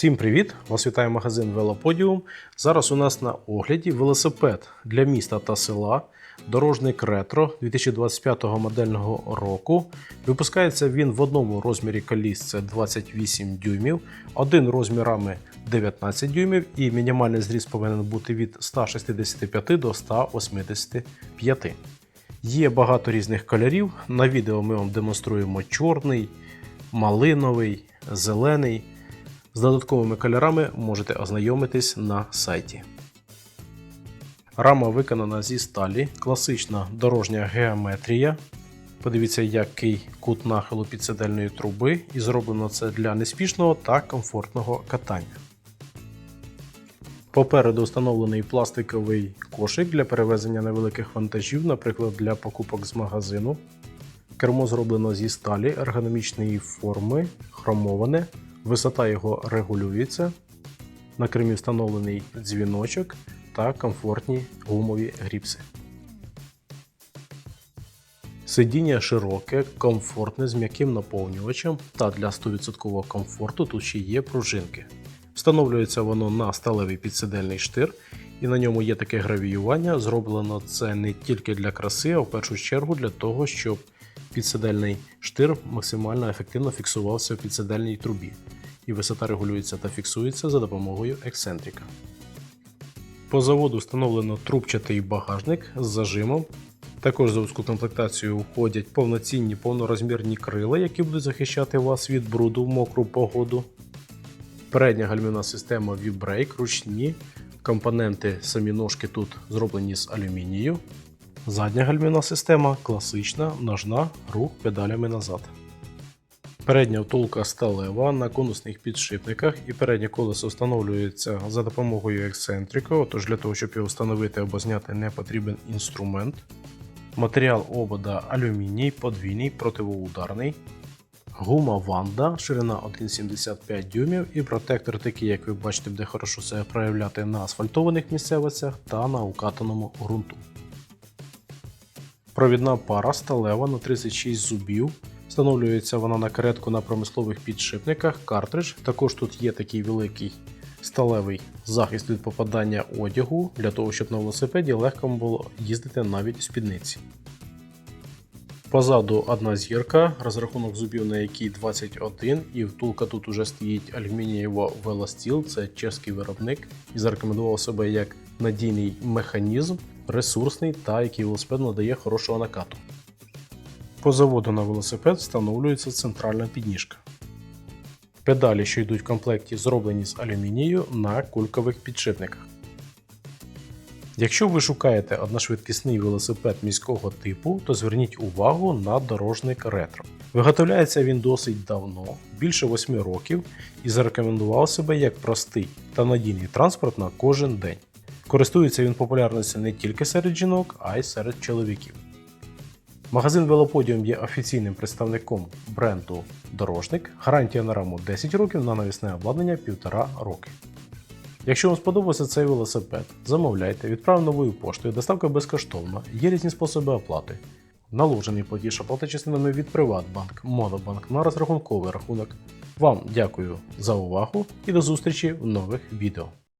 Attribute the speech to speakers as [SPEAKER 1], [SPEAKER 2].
[SPEAKER 1] Всім привіт! Вас вітає магазин Велоподіум. Зараз у нас на огляді велосипед для міста та села. Дорожник ретро 2025 модельного року. Випускається він в одному розмірі коліс це 28 дюймів, один розмірами 19 дюймів і мінімальний зріст повинен бути від 165 до 185. Є багато різних кольорів. На відео ми вам демонструємо чорний, малиновий, зелений. З додатковими кольорами можете ознайомитись на сайті. Рама виконана зі сталі, класична дорожня геометрія. Подивіться, який кут нахилу підсидельної труби, і зроблено це для неспішного та комфортного катання. Попереду встановлений пластиковий кошик для перевезення невеликих вантажів, наприклад, для покупок з магазину. Кермо зроблено зі сталі ергономічної форми, хромоване, висота його регулюється. На кермі встановлений дзвіночок та комфортні гумові гріпси. Сидіння широке, комфортне з м'яким наповнювачем та для 100% комфорту тут ще є пружинки. Встановлюється воно на сталевий підсидельний штир, і на ньому є таке гравіювання. Зроблено це не тільки для краси, а в першу чергу для того, щоб підсидельний штир максимально ефективно фіксувався в підсидельній трубі, і висота регулюється та фіксується за допомогою ексцентрика. По заводу встановлено трубчатий багажник з зажимом. Також за узку комплектацію входять повноцінні повнорозмірні крила, які будуть захищати вас від бруду в мокру погоду. Передня гальмівна система V-Brake, ручні. Компоненти самі ножки тут зроблені з алюмінію. Задня гальмівна система класична, ножна, рух педалями назад. Передня втулка сталева на конусних підшипниках, і переднє колесо встановлюється за допомогою ексцентрика, тож для того, щоб його встановити або зняти, не потрібен інструмент. Матеріал обода алюміній, подвійний, противоударний. Гума Ванда, ширина 1,75 дюймів і протектор такий, як ви бачите, буде хорошо себе проявляти на асфальтованих місцевостях та на укатаному ґрунту. Провідна пара сталева на 36 зубів. Встановлюється вона на каретку на промислових підшипниках, картридж. Також тут є такий великий сталевий захист від попадання одягу, для того, щоб на велосипеді легко було їздити навіть у спідниці. Позаду одна зірка, розрахунок зубів на якій 21, і втулка тут уже стоїть алюмінієво велостіл, це чеський виробник, і зарекомендував себе як надійний механізм, ресурсний та який велосипед надає хорошого накату. По заводу на велосипед встановлюється центральна підніжка. Педалі, що йдуть в комплекті, зроблені з алюмінію на кулькових підшипниках. Якщо ви шукаєте одношвидкісний велосипед міського типу, то зверніть увагу на дорожник ретро. Виготовляється він досить давно, більше 8 років, і зарекомендував себе як простий та надійний транспорт на кожен день. Користується він популярністю не тільки серед жінок, а й серед чоловіків. Магазин Велоподіум є офіційним представником бренду Дорожник. Гарантія на раму 10 років на навісне обладнання 1,5 роки. Якщо вам сподобався цей велосипед, замовляйте, відправ новою поштою, доставка безкоштовна, є різні способи оплати. Наложений платіж оплати частинами від Приватбанк, Монобанк на розрахунковий рахунок. Вам дякую за увагу і до зустрічі в нових відео.